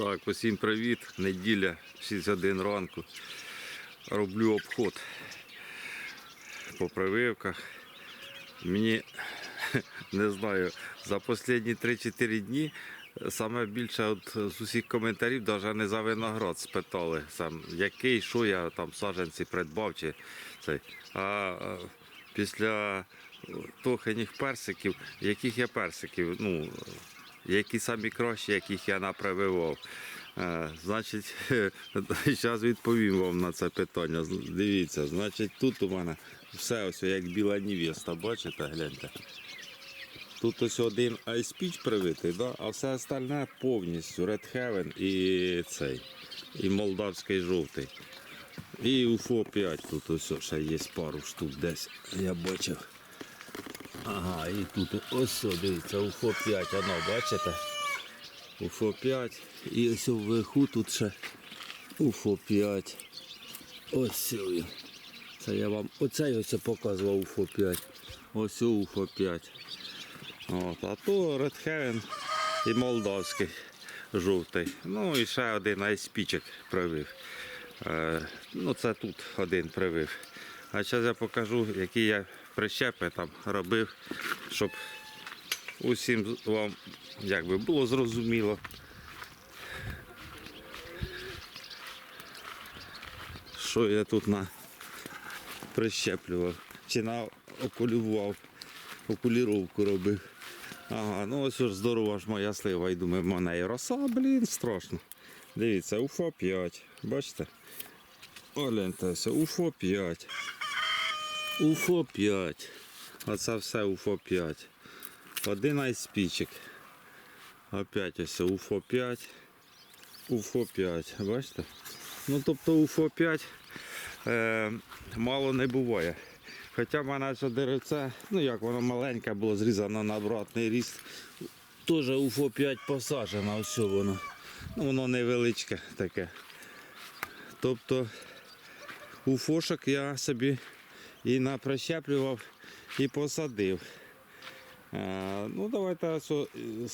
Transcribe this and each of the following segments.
Так, усім привіт. Неділя, 61 ранку. Роблю обход по прививках. Мені не знаю, за останні 3-4 дні саме більше от з усіх коментарів, навіть не за виноград спитали, сам, який, що я там саджанці придбав. Чи цей. А, після тоханих персиків, яких я персиків, ну, які самі кращі, яких я напрививав. Е, Значить, зараз відповім вам на це питання. Дивіться, значить, тут у мене все ось як біла невеста, бачите, гляньте. Тут ось один Peach привитий, да? а все остальне повністю Red Heaven і цей, і молдавський жовтий. І UFO 5 тут ось ще є пару штук десь, я бачив. Ага, і тут ось, дивіться, UFO 5, воно, бачите? UFO 5. І ось вверху тут ще UFO 5. Ось він. Це я вам оцей ось показував UFO 5. Ось UFO 5. От, а то Red Heaven і молдавський жовтий. Ну і ще один айспічик привив. Е, ну це тут один привив. А зараз я покажу, які я прищепи там робив, щоб усім вам якби було зрозуміло. Що я тут на прищеплював, чи на окулював, окуліровку робив. Ага, ну ось ж здорова ж моя слива, і думаю, в мене і роса, блін, страшно. Дивіться, УФО 5, бачите? Огляньте, УФО 5. УФО 5. Оце все УФО 5. Один айспічик. Опять ось УФО 5. УФО 5. Бачите? Ну тобто УФО 5 е, мало не буває. Хоча в мене це деревце, ну як воно маленьке було зрізано на обратний ріст. Теж УФО 5 посаджено, ось воно. Ну воно невеличке таке. Тобто уфошок я собі і наприщеплював, і посадив. Е, ну, давайте з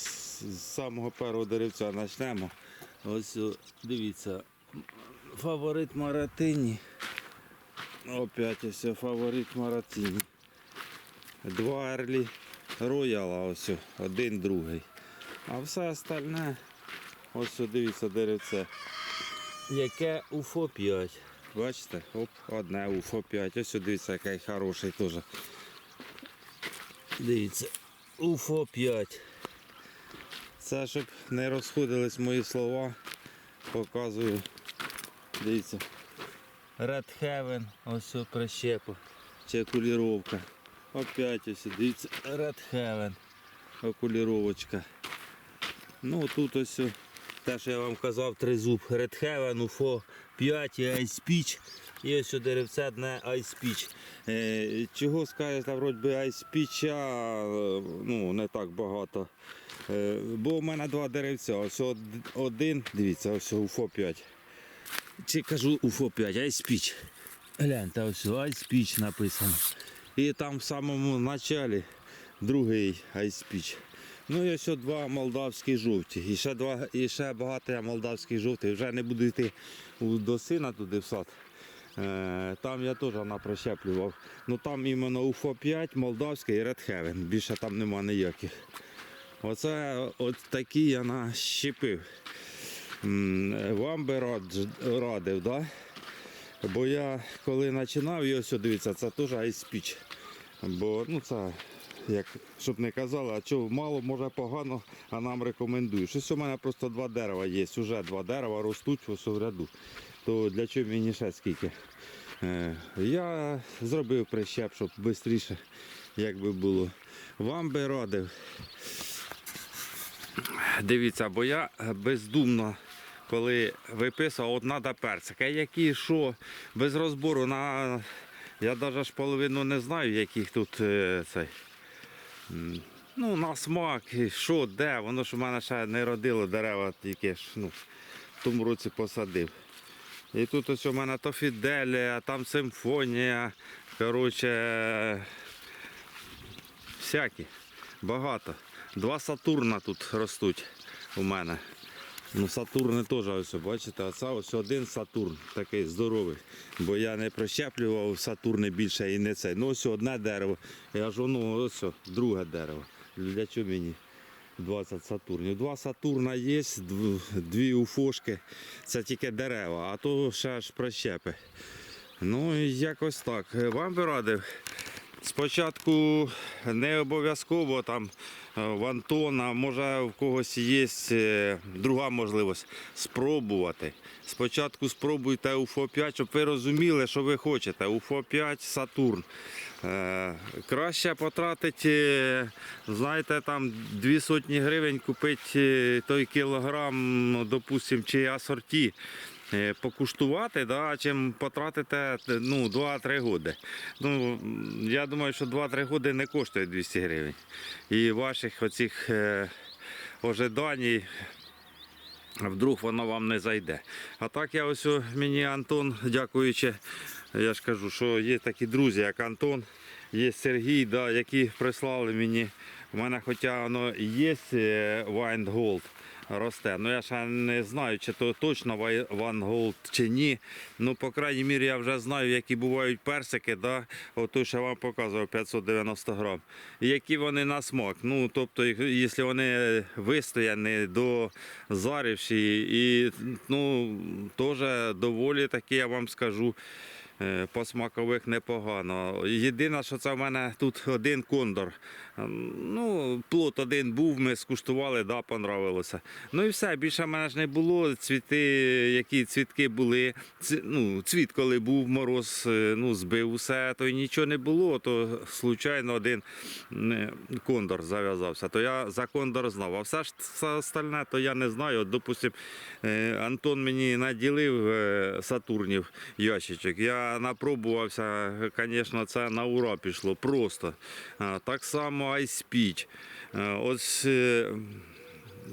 самого першого деревця почнемо. Ось дивіться, фаворит Маратині. Опять ось фаворит Маратині. Два Ерлі Рояла, ось один другий. А все остальне, ось дивіться деревце. Яке УФО 5. Бачите? Оп, одне УФО 5. Ось дивіться, який хороший теж. Дивіться, УФО 5. Це щоб не розходились мої слова. Показую. Дивіться. Red Heaven, ось о, прищепа. Чи окуліровка. Опять ось, дивіться, Red Heaven. Окуліровочка. Ну тут ось те, що я вам казав, тризуб. Red Heaven, UFO 5 і Peach. І ось деревце Ice Peach. Е, чого скажете, вроді Ice ну, не так багато. Е, бо в мене два деревця. Ось од- один, дивіться, ось UFO 5. Чи кажу UFO 5, Ice Peach. Гляньте, ось Peach написано. І там в самому началі другий Peach. Ну і ось два молдавські жовті. І ще, два, і ще багато молдавських жовтих. Вже не буду йти до сина туди в сад. Е, Там я теж напрощеплював. Ну там іменно УФО 5, молдавський і Red Heaven. Більше там нема ніяких. Оце от такі я нащепив. Вам би радив, да? Бо я коли починав, і ось це теж айспіч. Бо ну це як щоб не казали, а чого мало, може погано, а нам рекомендують. Ось у мене просто два дерева є, вже два дерева ростуть в ряду. То для чого мені ще скільки? Е, я зробив прищеп, щоб швидше як би було. Вам би радив. Дивіться, бо я бездумно, коли виписував, от треба персик. Які, що, без розбору на. Я навіть половину не знаю, яких тут е, цей. Ну, на смак, що, де, воно ж у мене ще не родило дерева, тільки ж ну, в тому році посадив. І тут ось у мене то Фіделія, там симфонія. Коротше, всякі. Багато. Два Сатурна тут ростуть у мене. Ну, Сатурни теж ось, бачите, а це ось один Сатурн такий здоровий. Бо я не прищеплював Сатурни більше і не цей. Ну ось одне дерево. Я ж воно ось друге дерево. Для чого мені 20 Сатурнів? Два Сатурна є, дві уфошки. Це тільки дерева, а то ще ж прищепи. Ну якось так. Вам би радив. Спочатку не обов'язково там в Антона, може в когось є е, друга можливість спробувати. Спочатку спробуйте УФО 5, щоб ви розуміли, що ви хочете. УФО 5 Сатурн. Е, Краще потратити, е, знаєте, там дві сотні гривень купити е, той кілограм, ну, допустим, чи асорті. Е, Покуштувати, да, чим потратите ну, 2-3 роки. Ну, я думаю, що 2-3 роки не коштує 200 гривень. І ваших оцих е, ожидань, вдруг воно вам не зайде. А так я ось мені Антон, дякуючи, я ж кажу, що є такі друзі, як Антон, є Сергій, да, які прислали мені. У мене хоча воно є е, Wind Gold росте. Ну я ще не знаю, чи то точно Ван Голд чи ні. Ну, по крайній мірі, я вже знаю, які бувають персики, да? Ото що я вам показував 590 грам. Які вони на смак. Ну, тобто, якщо вони вистояні до зарівші, і ну, теж доволі таки, я вам скажу. Е, По смакових непогано. Єдине, що це в мене тут один кондор. Ем, Ну, плод один був, ми скуштували, да, понравилося. Ну і все, більше в мене ж не було. Цвіти, які цвітки були. Ці- ну, цвіт, коли був мороз, е, ну, збив усе, то й нічого не було, то случайно один е, кондор зав'язався. То я за кондор знав. А все ж все остальне, то я не знаю. От, допустим, Антон мені наділив Сатурнів ящичок. Я напробувався, звісно, це на ура пішло просто. Так само Ice speed Е, Ось.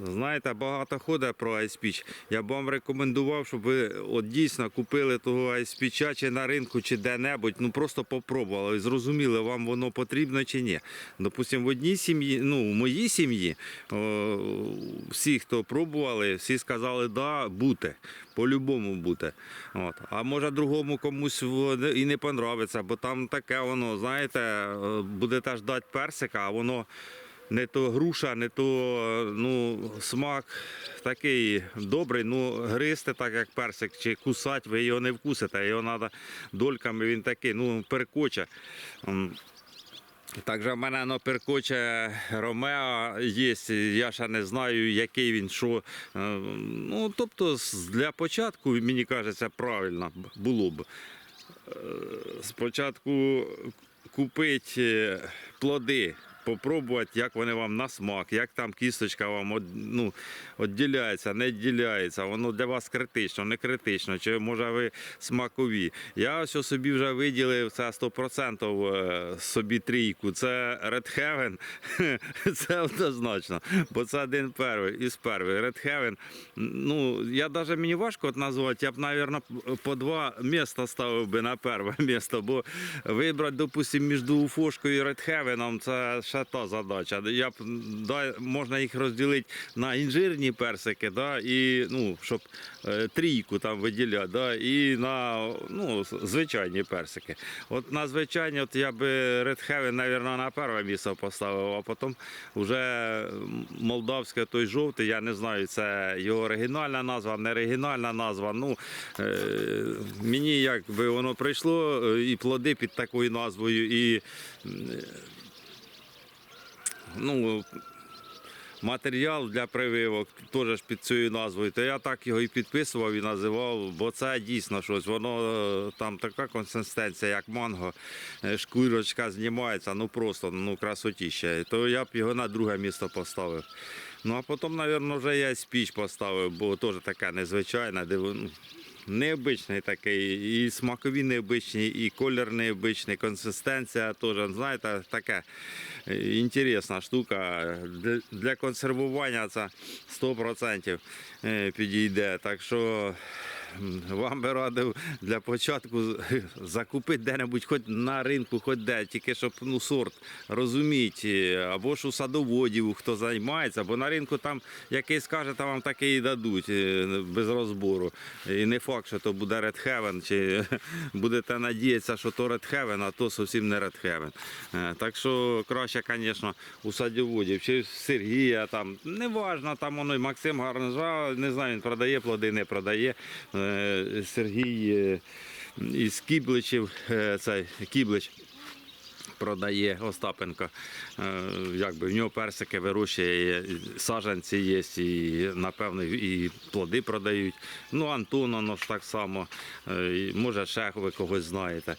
Знаєте, багато ходить про Айспіч. Я б вам рекомендував, щоб ви от дійсно купили того Айспіча чи на ринку, чи де-небудь, ну просто попробували і зрозуміли, вам воно потрібно чи ні. Допустимо, в одній сім'ї, ну в моїй сім'ї, всі, хто пробували, всі сказали, да, бути. По-любому бути. От. А може другому комусь і не понравиться, бо там таке воно, знаєте, е, будете ждати персика, а воно не то груша, не то ну, смак такий добрий, ну гризти так, як персик, чи кусати, ви його не вкусите, його треба дольками, він такий, ну, перкоче. Також в мене ну, перкоче Ромео є, я ще не знаю, який він, що. Е, Ну, тобто, для початку, мені кажеться, правильно було б. Е, Спочатку купити плоди, попробувати, як вони вам на смак, як там кісточка вам ну, відділяється, не відділяється, воно для вас критично, не критично, чи може ви смакові. Я ось собі вже виділив це 100% е, собі трійку. Це Red Heaven, це однозначно, бо це один перший із перших. Red Heaven, ну, я навіть мені важко назвати, я б, мабуть, по два міста ставив би на перше місто, бо вибрати, допустимо, між Уфошкою і Red Heaven, це ще та задача. Я б, да, можна їх розділити на інжирні персики, да, і, ну, щоб е, трійку там виділяти, да, і на ну, звичайні персики. От на звичайні от я би Red Heaven, мабуть, на перше місце поставив, а потім вже молдавське той жовтий, я не знаю, це його оригінальна назва, не оригінальна назва. Ну, е, мені якби воно прийшло, е, і плоди під такою назвою, і ну, матеріал для прививок теж під цією назвою, то я так його і підписував і називав, бо це дійсно щось. Воно е, там така консистенція, як манго, е, шкурочка знімається, ну просто ну красотіще. То я б його на друге місто поставив. Ну а потім, мабуть, вже я спіч поставив, бо теж така незвичайна, де ну, Необичний такий, і смакові необичні, і колір необичний, консистенція теж, знаєте, така е, інтересна штука. Для, консервування це 100% е, підійде. Так що вам би радив для початку закупити де-небудь, хоч на ринку, хоч де, тільки щоб ну, сорт розуміти, або ж у садоводів, хто займається, бо на ринку там який скаже, там вам такий і дадуть е, без розбору. І не факт, що то буде Red Heaven, чи будете надіятися, що то Red Heaven, а то зовсім не Red Heaven. Е, Так що краще, звісно, у садоводів, чи Сергія там, не важно, там воно і Максим Гарнжа, не знаю, він продає плоди, не продає. Е, Сергій е, із Кібличів, е, цей Кіблич продає Остапенко. Якби в нього персики вирощує, і саджанці є, і напевно і плоди продають. Ну, Антон, воно так само. Може, ще ви когось знаєте.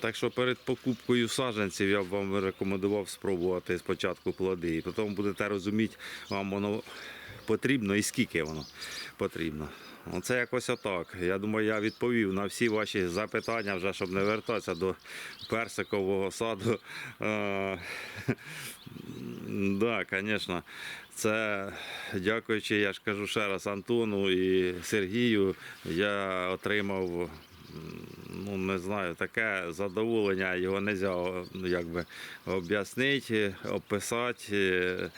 Так що перед покупкою саджанців я б вам рекомендував спробувати спочатку плоди, і потім будете розуміти, вам воно потрібно і скільки воно потрібно. Оце якось отак. Я думаю, я відповів на всі ваші запитання, вже щоб не вертатися до персикового саду. Да, звісно. Це дякуючи, я ж кажу ще раз Антону і Сергію, я отримав. Ну, не знаю, таке задоволення, його не можна об'яснити, описати,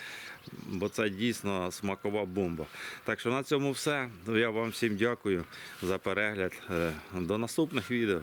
бо це дійсно смакова бомба. Так що на цьому все. Я вам всім дякую за перегляд. Е, До наступних відео.